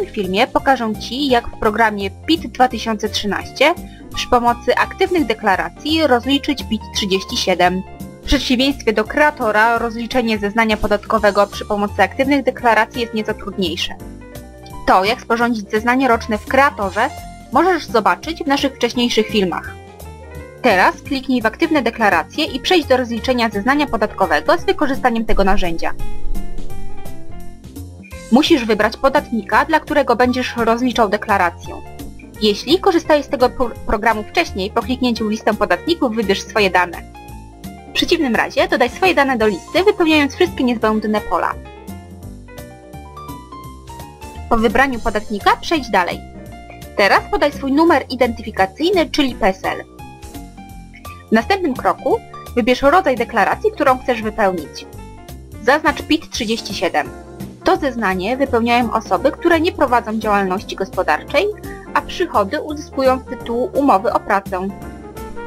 filmie pokażę Ci, jak w programie PIT 2013 przy pomocy aktywnych deklaracji rozliczyć PIT 37. W przeciwieństwie do kreatora rozliczenie zeznania podatkowego przy pomocy aktywnych deklaracji jest nieco trudniejsze. To, jak sporządzić zeznanie roczne w kreatorze, możesz zobaczyć w naszych wcześniejszych filmach. Teraz kliknij w aktywne deklaracje i przejdź do rozliczenia zeznania podatkowego z wykorzystaniem tego narzędzia. Musisz wybrać podatnika, dla którego będziesz rozliczał deklarację. Jeśli korzystałeś z tego programu wcześniej, po kliknięciu listę podatników wybierz swoje dane. W przeciwnym razie dodaj swoje dane do listy, wypełniając wszystkie niezbędne pola. Po wybraniu podatnika przejdź dalej. Teraz podaj swój numer identyfikacyjny, czyli PESEL. W następnym kroku wybierz rodzaj deklaracji, którą chcesz wypełnić. Zaznacz PIT 37. To zeznanie wypełniają osoby, które nie prowadzą działalności gospodarczej, a przychody uzyskują z tytułu umowy o pracę.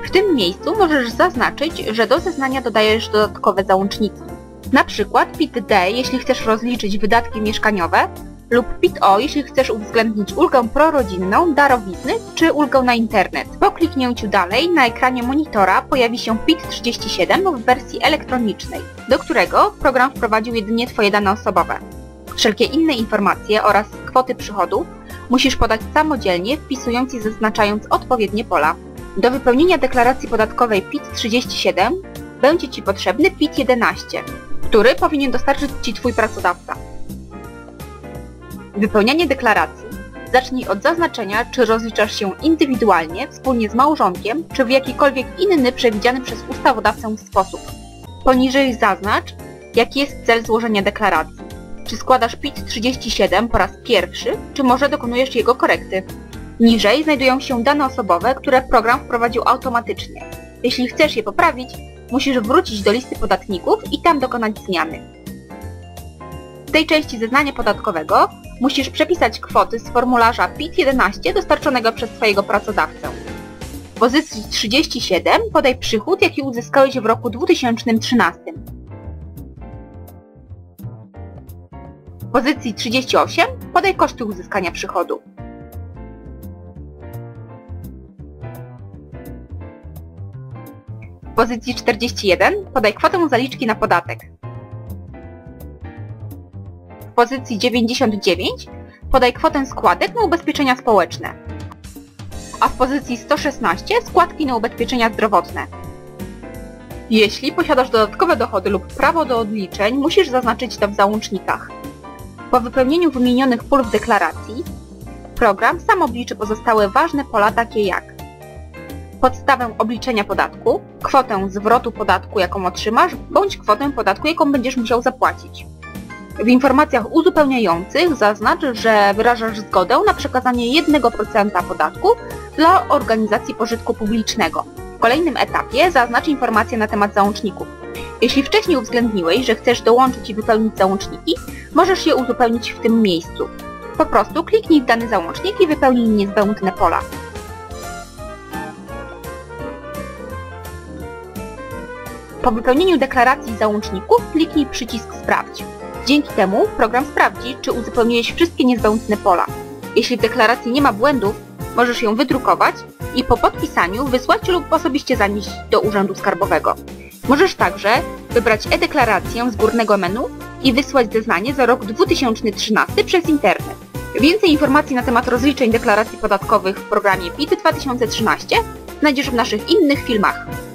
W tym miejscu możesz zaznaczyć, że do zeznania dodajesz dodatkowe załączniki. Na przykład PIT-D, jeśli chcesz rozliczyć wydatki mieszkaniowe, lub PIT-O, jeśli chcesz uwzględnić ulgę prorodzinną, darowizny czy ulgę na internet. Po kliknięciu dalej na ekranie monitora pojawi się PIT-37 w wersji elektronicznej, do którego program wprowadził jedynie Twoje dane osobowe. Wszelkie inne informacje oraz kwoty przychodów musisz podać samodzielnie, wpisując i zaznaczając odpowiednie pola. Do wypełnienia deklaracji podatkowej PIT-37 będzie Ci potrzebny PIT-11, który powinien dostarczyć Ci Twój pracodawca. Wypełnianie deklaracji zacznij od zaznaczenia, czy rozliczasz się indywidualnie, wspólnie z małżonkiem, czy w jakikolwiek inny przewidziany przez ustawodawcę sposób. Poniżej zaznacz, jaki jest cel złożenia deklaracji. Czy składasz PIT 37 po raz pierwszy, czy może dokonujesz jego korekty. Niżej znajdują się dane osobowe, które program wprowadził automatycznie. Jeśli chcesz je poprawić, musisz wrócić do listy podatników i tam dokonać zmiany. W tej części zeznania podatkowego musisz przepisać kwoty z formularza PIT-11 dostarczonego przez Twojego pracodawcę. W pozycji 37 podaj przychód, jaki uzyskałeś w roku 2013. pozycji 38 podaj koszty uzyskania przychodu. W pozycji 41 podaj kwotę zaliczki na podatek. W pozycji 99 podaj kwotę składek na ubezpieczenia społeczne. A w pozycji 116 składki na ubezpieczenia zdrowotne. Jeśli posiadasz dodatkowe dochody lub prawo do odliczeń, musisz zaznaczyć to w załącznikach. Po wypełnieniu wymienionych pól w deklaracji, program sam obliczy pozostałe ważne pola takie jak podstawę obliczenia podatku, kwotę zwrotu podatku jaką otrzymasz, bądź kwotę podatku jaką będziesz musiał zapłacić. W informacjach uzupełniających zaznacz, że wyrażasz zgodę na przekazanie 1% podatku dla organizacji pożytku publicznego. W kolejnym etapie zaznacz informacje na temat załączników. Jeśli wcześniej uwzględniłeś, że chcesz dołączyć i wypełnić załączniki, możesz je uzupełnić w tym miejscu. Po prostu kliknij w dany załącznik i wypełnij niezbędne pola. Po wypełnieniu deklaracji załączników kliknij przycisk Sprawdź. Dzięki temu program sprawdzi, czy uzupełniłeś wszystkie niezbędne pola. Jeśli w deklaracji nie ma błędów, możesz ją wydrukować i po podpisaniu wysłać lub osobiście zanieść do Urzędu Skarbowego. Możesz także wybrać e-deklarację z górnego menu i wysłać zeznanie za rok 2013 przez internet. Więcej informacji na temat rozliczeń deklaracji podatkowych w programie PIT 2013 znajdziesz w naszych innych filmach.